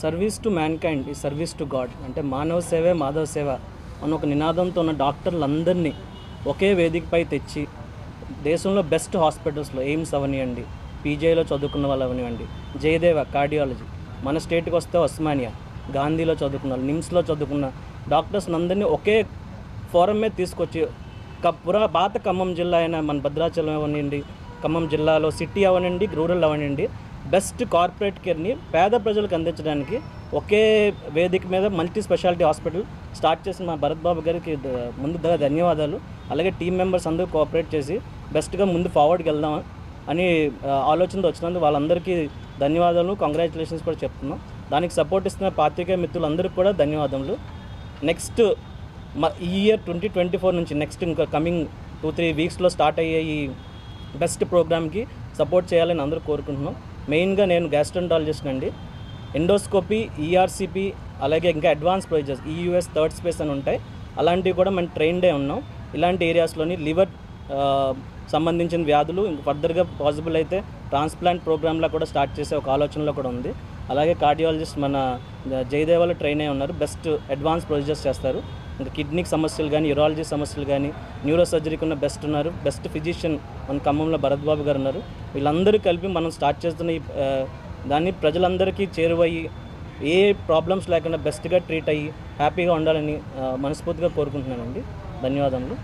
Service to mankind ఈ service to God అంటే మానవ సేవే మాధవ సేవ అన్న ఒక నినాదంతో ఉన్న డాక్టర్లందరినీ ఒకే వేదికపై తెచ్చి దేశంలో బెస్ట్ హాస్పిటల్స్లో ఎయిమ్స్ అవనివ్వండి పీజేలో చదువుకున్న వాళ్ళు అవనివ్వండి జయదేవ కార్డియాలజీ మన స్టేట్కి వస్తే ఉస్మానియా గాంధీలో చదువుకున్న వాళ్ళు నిమ్స్లో చదువుకున్న డాక్టర్స్ అందరినీ ఒకే ఫోరం మీద తీసుకొచ్చి క- పురా పాత ఖమ్మం జిల్లా అయిన మన భద్రాచలం అవనండి ఖమ్మం జిల్లాలో సిటీ అవనండి రూరల్ అవనండి బెస్ట్ కార్పొరేట్ కేర్ని పేద ప్రజలకు అందించడానికి ఒకే వేదిక మీద మల్టీ స్పెషాలిటీ హాస్పిటల్ స్టార్ట్ చేసిన మా భరత్ బాబు గారికి ముందుగా ధన్యవాదాలు. అలాగే టీం మెంబర్స్ అందరూ కోఆపరేట్ చేసి బెస్ట్గా ముందు ఫార్వర్డ్కి వెళ్దాం అని ఆలోచనతో వచ్చినందుకు వాళ్ళందరికీ ధన్యవాదాలు కంగ్రాచులేషన్స్ కూడా చెప్తున్నాం. దానికి సపోర్ట్ ఇస్తున్న పాత్రికేయ మిత్రులందరికీ కూడా ధన్యవాదములు. నెక్స్ట్ మా ఈ ఇయర్ ట్వంటీ ట్వంటీ ఫోర్ నుంచి నెక్స్ట్ ఇంకా కమింగ్ టూ త్రీ వీక్స్లో స్టార్ట్ అయ్యే ఈ బెస్ట్ ప్రోగ్రామ్కి సపోర్ట్ చేయాలని అందరూ కోరుకుంటున్నాం. మెయిన్గా నేను గ్యాస్ట్రంటాలజిస్ట్ అండి. ఎండోస్కోపీ ఈఆర్సిపి అలాగే ఇంకా advance procedures EUS third space అని ఉంటాయి. అలాంటివి కూడా మనం ట్రైన్డే ఉన్నాం. ఇలాంటి ఏరియాస్లోని లివర్ సంబంధించిన వ్యాధులు ఫర్దర్గా పాసిబుల్ అయితే ట్రాన్స్ప్లాంట్ ప్రోగ్రామ్లో కూడా స్టార్ట్ చేసే ఒక ఆలోచనలో కూడా ఉంది. అలాగే కార్డియాలజిస్ట్ మన జయదేవాలో ట్రైన్ అయి ఉన్నారు. బెస్ట్ అడ్వాన్స్ ప్రొసీజర్స్ చేస్తారు. ఇంకా కిడ్నీకి సమస్యలు కానీ యూరాలజీ సమస్యలు కానీ న్యూరో సర్జరీకి ఉన్న బెస్ట్ ఉన్నారు. బెస్ట్ ఫిజిషియన్ మన ఖమ్మంలో భరత్ బాబు గారు ఉన్నారు. వీళ్ళందరూ కలిపి మనం స్టార్ట్ చేస్తున్న ఈ దాన్ని ప్రజలందరికీ చేరువయ్యి ఏ ప్రాబ్లమ్స్ లేకుండా బెస్ట్గా ట్రీట్ అయ్యి హ్యాపీగా ఉండాలని మనస్ఫూర్తిగా కోరుకుంటున్నానండి. ధన్యవాదములు.